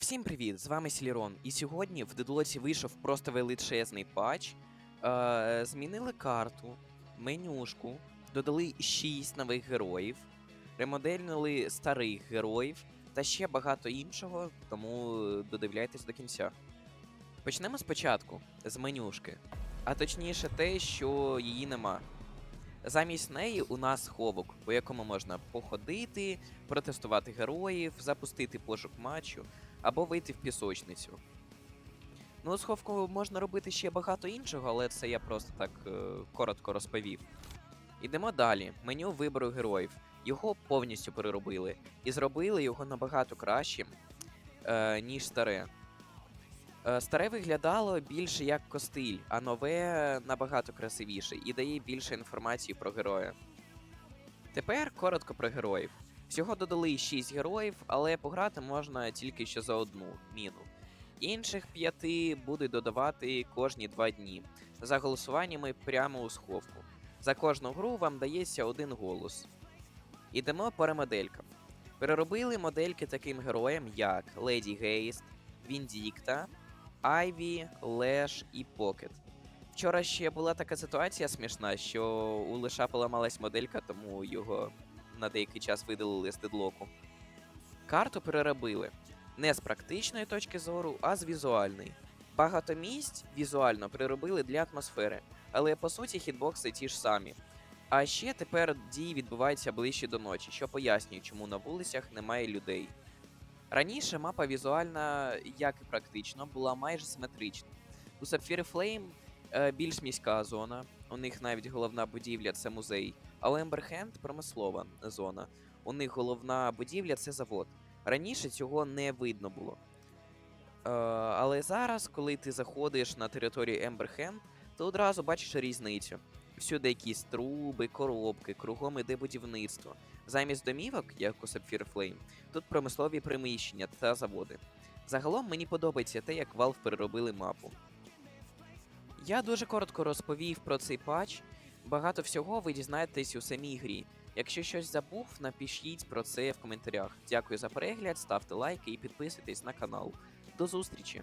Всім привіт! З вами Сілірон. І сьогодні в Дедлоці вийшов просто величезний патч. Е, змінили карту, менюшку, додали 6 нових героїв, ремодельнули старих героїв та ще багато іншого, тому додивляйтесь до кінця. Почнемо спочатку з менюшки, а точніше те, що її нема. Замість неї у нас ховок, по якому можна походити, протестувати героїв, запустити пошук матчу або вийти в пісочницю. Ну, з ховку можна робити ще багато іншого, але це я просто так е, коротко розповів. Ідемо далі. Меню вибору героїв. Його повністю переробили. І зробили його набагато кращим, е, ніж старе. Е, старе виглядало більше як костиль, а нове набагато красивіше і дає більше інформації про героя. Тепер коротко про героїв. Всього додали 6 героїв, але пограти можна тільки що за одну міну. Інших п'яти будуть додавати кожні 2 дні за голосуваннями прямо у сховку. За кожну гру вам дається один голос. Ідемо по ремоделькам. Переробили модельки таким героям, як Леді Гейст, Віндікта, Айві, Леш і Покет. Вчора ще була така ситуація смішна, що у Леша поламалась моделька, тому його на деякий час видалили з дедлоку. Карту переробили не з практичної точки зору, а з візуальної. Багато місць візуально переробили для атмосфери, але по суті хітбокси ті ж самі. А ще тепер дії відбуваються ближче до ночі, що пояснює, чому на вулицях немає людей. Раніше мапа візуальна, як і практично, була майже симетрична. У Sapphire Flame е, більш міська зона, у них навіть головна будівля це музей, а у Ember Hand промислова зона. У них головна будівля це завод. Раніше цього не видно було. Е, але зараз, коли ти заходиш на територію Hand, ти одразу бачиш різницю. Всюди якісь труби, коробки, кругом іде будівництво. Замість домівок, як у Sapphire Flame, тут промислові приміщення та заводи. Загалом мені подобається те, як Valve переробили мапу. Я дуже коротко розповів про цей патч. Багато всього ви дізнаєтесь у самій грі. Якщо щось забув, напишіть про це в коментарях. Дякую за перегляд, ставте лайки і підписуйтесь на канал. До зустрічі!